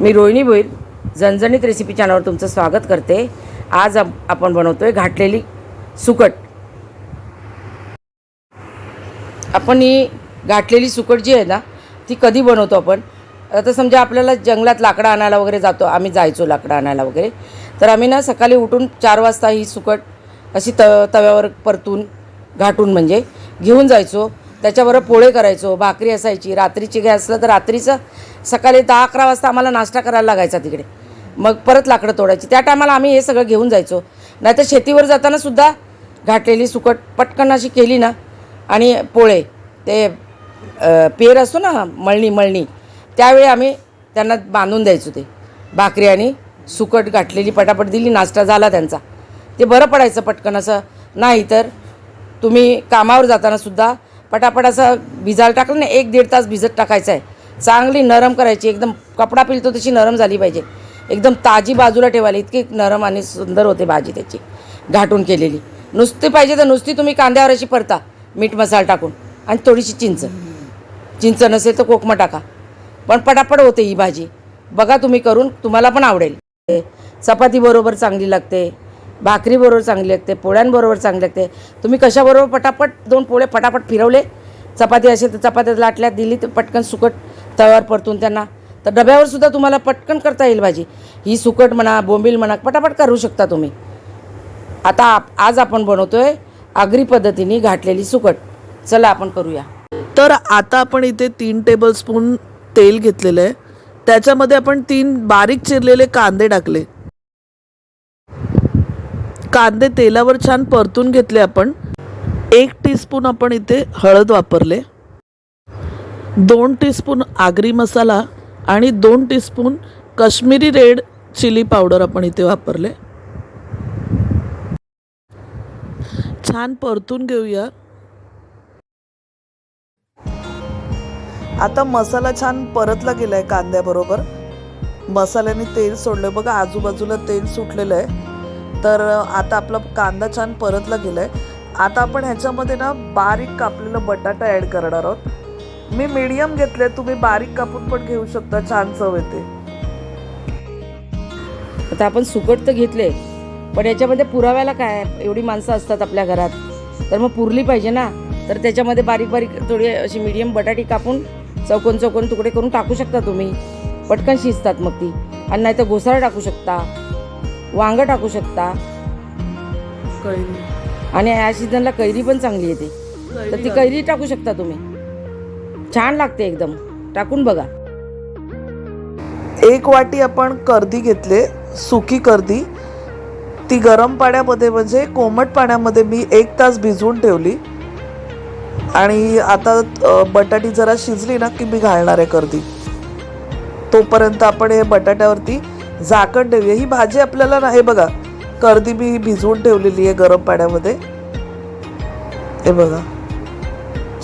मी रोहिणी भोईर झणझणीत रेसिपी चॅनलवर तुमचं स्वागत करते. आज आप- आपण आहे घाटलेली सुकट. आपण ही घाटलेली सुकट जी आहे ना ती कधी बनवतो आपण? आता समजा आपल्याला जंगलात लाकडं आणायला वगैरे जातो आम्ही जायचो लाकडं आणायला वगैरे. तर आम्ही ना सकाळी उठून चार वाजता ही सुकट अशी त तव्यावर परतून घाटून म्हणजे घेऊन जायचो. त्याच्याबरोबर पोळे करायचो भाकरी असायची रात्रीची घ्या असलं तर रात्रीचं सकाळी दहा अकरा वाजता आम्हाला नाश्ता करायला लागायचा तिकडे. मग परत लाकडं तोडायची. त्या टायमाला आम्ही हे सगळं घेऊन जायचो. नाहीतर शेतीवर जाताना सुद्धा घाटलेली सुकट पटकन अशी केली ना आणि पोळे ते पेर असतो ना मळणी मळणी त्यावेळी आम्ही त्यांना बांधून द्यायचो ते. भाकरी आणि सुकट गाठलेली पटापट दिली नाश्ता झाला त्यांचा. ते बरं पडायचं पटकन असं. नाही तर तुम्ही कामावर जाताना सुद्धा पटापट असं भिजायला टाकलं ना एक दीड तास भिजत टाकायचं आहे. चांगली नरम करायची एकदम कपडा पिलतो तशी नरम झाली पाहिजे. एकदम ताजी बाजूला ठेवायला इतकी नरम आणि सुंदर होते भाजी त्याची घाटून केलेली. नुसती पाहिजे तर नुसती तुम्ही कांद्यावर अशी परता मीठ मसाला टाकून आणि थोडीशी चिंच. चिंच नसेल तर कोकमा टाका. पण पटापट होते ही भाजी. बघा तुम्ही करून तुम्हाला पण आवडेल. चपातीबरोबर चांगली लागते. भाकरीबरोबर चांगली लागते पोळ्यांबरोबर चांगली लागते. तुम्ही कशाबरोबर पटापट दोन पोळे पटापट फिरवले चपाती असेल तर चपात्या लाटल्यात दिली तर पटकन सुकट तव्यावर परतून त्यांना. तर डब्यावर सुद्धा तुम्हाला पटकन करता येईल भाजी. ही सुकट म्हणा बोंबील म्हणा पटापट करू शकता तुम्ही. आता आप- आज आपण बनवतो आहे आगरी पद्धतीने घाटलेली सुकट. चला आपण करूया. तर आता आपण इथे तीन टेबलस्पून तेल घेतलेलं आहे. त्याच्यामध्ये आपण तीन बारीक चिरलेले कांदे टाकले. कांदे तेलावर छान परतून घेतले आपण. एक टीस्पून आपण इथे हळद वापरले. दोन टीस्पून आगरी मसाला आणि दोन teaspoon Kashmiri red chilli powder आपण इथे वापरले. छान परतून घेऊया. आता मसाला छान परतला गेलाय कांद्याबरोबर. मसाल्याने तेल सोडलं बघा आजूबाजूला तेल सुटलेलं आहे. तर आता आपला कांदा छान परतला गेलाय. आता आपण ह्याच्यामध्ये ना बारीक कापलेला बटाटा ॲड करणार आहोत. मी मीडियम घेतले तुम्ही बारीक कापून पण घेऊ शकता छान चव येते. आता आपण सुकट तर घेतले पण याच्यामध्ये पुराव्याला काय एवढी माणसं असतात आपल्या घरात. तर मग पुरली पाहिजे ना. तर त्याच्यामध्ये बारीक बारीक थोडी अशी मीडियम बटाटी कापून चौकोन चौकोन तुकडे करून टाकू शकता तुम्ही. पटकन शिजतात मग ती. आणि नाही तर घोसाळा टाकू शकता. वांगं टाकू शकता. आणि या सीझनला कैरी पण चांगली येते. तर ती कैरी टाकू शकता तुम्ही. छान लागते एकदम. टाकून बघा. एक वाटी आपण कर्दी घेतले सुकी कर्दी. ती गरम पाण्यामध्ये म्हणजे कोमट पाण्यामध्ये मी एक तास भिजवून ठेवली. आणि आता बटाटी जरा शिजली ना की मी घालणार आहे कर्दी. तोपर्यंत आपण हे बटाट्यावरती झाकण ठेवूया ही भाजी आपल्याला नाही बघा. कर्दी मी भिजवून ठेवलेली आहे गरम पाण्यामध्ये. हे बघा.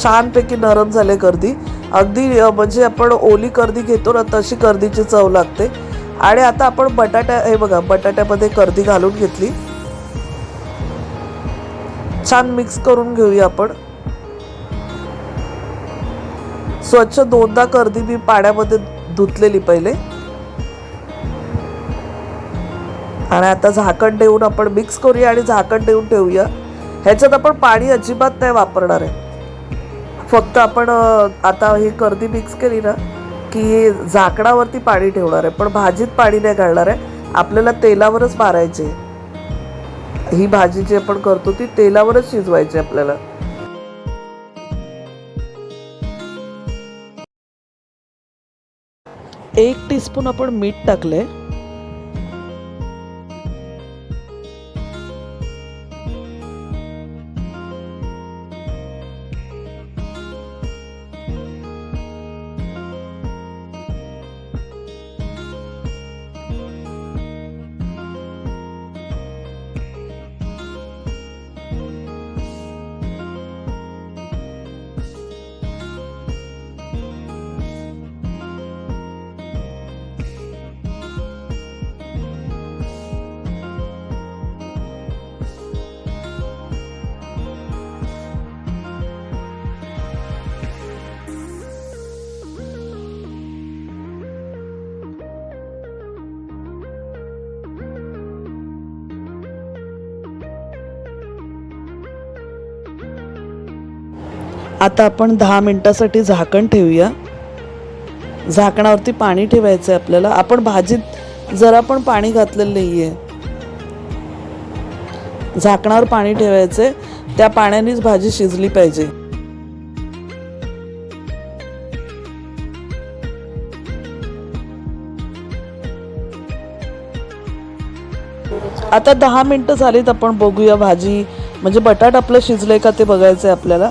छानपैकी नरम झाले कर्दी. अगदी म्हणजे आपण ओली कर्दी घेतो ना तशी कर्दीची चव लागते. आणि आता आपण बटाट्या हे बघा बटाट्यामध्ये कर्दी घालून घेतली. छान मिक्स करून घेऊया आपण. स्वच्छ दोनदा कर्दी मी पाण्यामध्ये धुतलेली पहिले. आणि आता झाकण देऊन आपण मिक्स करूया आणि झाकण देऊन ठेवूया. ह्याच्यात आपण पाणी अजिबात नाही वापरणार आहे. फक्त आपण आता ही कर्दी मिक्स केली ना की झाकणावरती पाणी ठेवणार आहे. पण भाजीत पाणी नाही घालणार आहे. आपल्याला तेलावरच मारायचे ही भाजी जी आपण करतो ती तेलावरच शिजवायची आपल्याला. एक टीस्पून आपण मीठ टाकले आता आपण दहा मिनटासाठी झाकण ठेवूया. झाकणावरती पाणी ठेवायचं आहे आपल्याला. आपण भाजीत जरा पण पाणी घातलेलं नाही आहे झाकणावर पाणी ठेवायचं आहे त्या पाण्यानेच भाजी शिजली पाहिजे. आता दहा मिनटं झालीत आपण बघूया भाजी. म्हणजे बटाट आपलं शिजलंय का ते बघायचं आहे आपल्याला.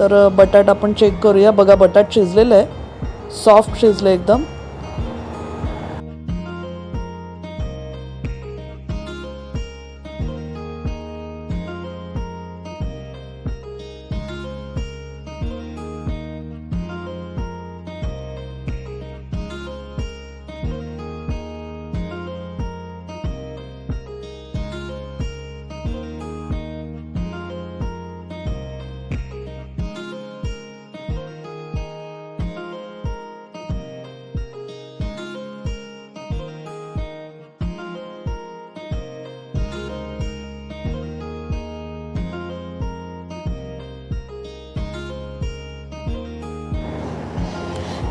तर बटाट आपण चेक करूया. बघा बटाट शिजलेलं आहे. सॉफ्ट शिजलं एकदम.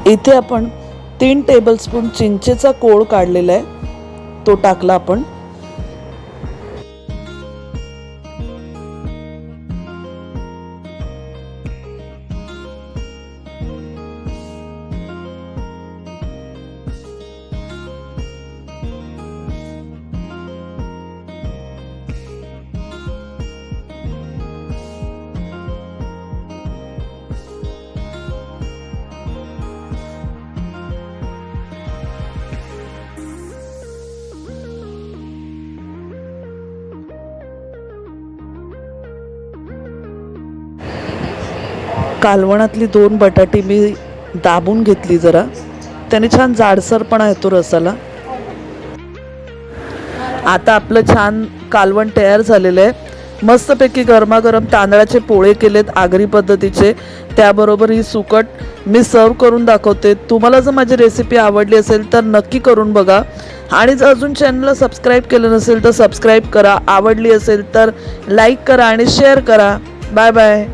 इथे आपण तीन टेबलस्पून चिंचेचा कोळ काढलेला आहे. तो टाकला आपण. कालवणातली दोन बटाटी मी दाबून घेतली जरा. त्याने छान जाडसरपणा येतो रसाला. आता आपलं छान कालवण तयार झालेलं आहे. मस्तपैकी गरमागरम तांदळाचे पोळे केलेत आगरी पद्धतीचे. त्याबरोबर ही सुकट मी सर्व करून दाखवते. तुम्हाला जर माझी रेसिपी आवडली असेल तर नक्की करून बघा. आणि जर अजून चॅनलला सबस्क्राईब केलं नसेल तर सबस्क्राईब करा. आवडली असेल तर लाईक करा आणि शेअर करा. Bye bye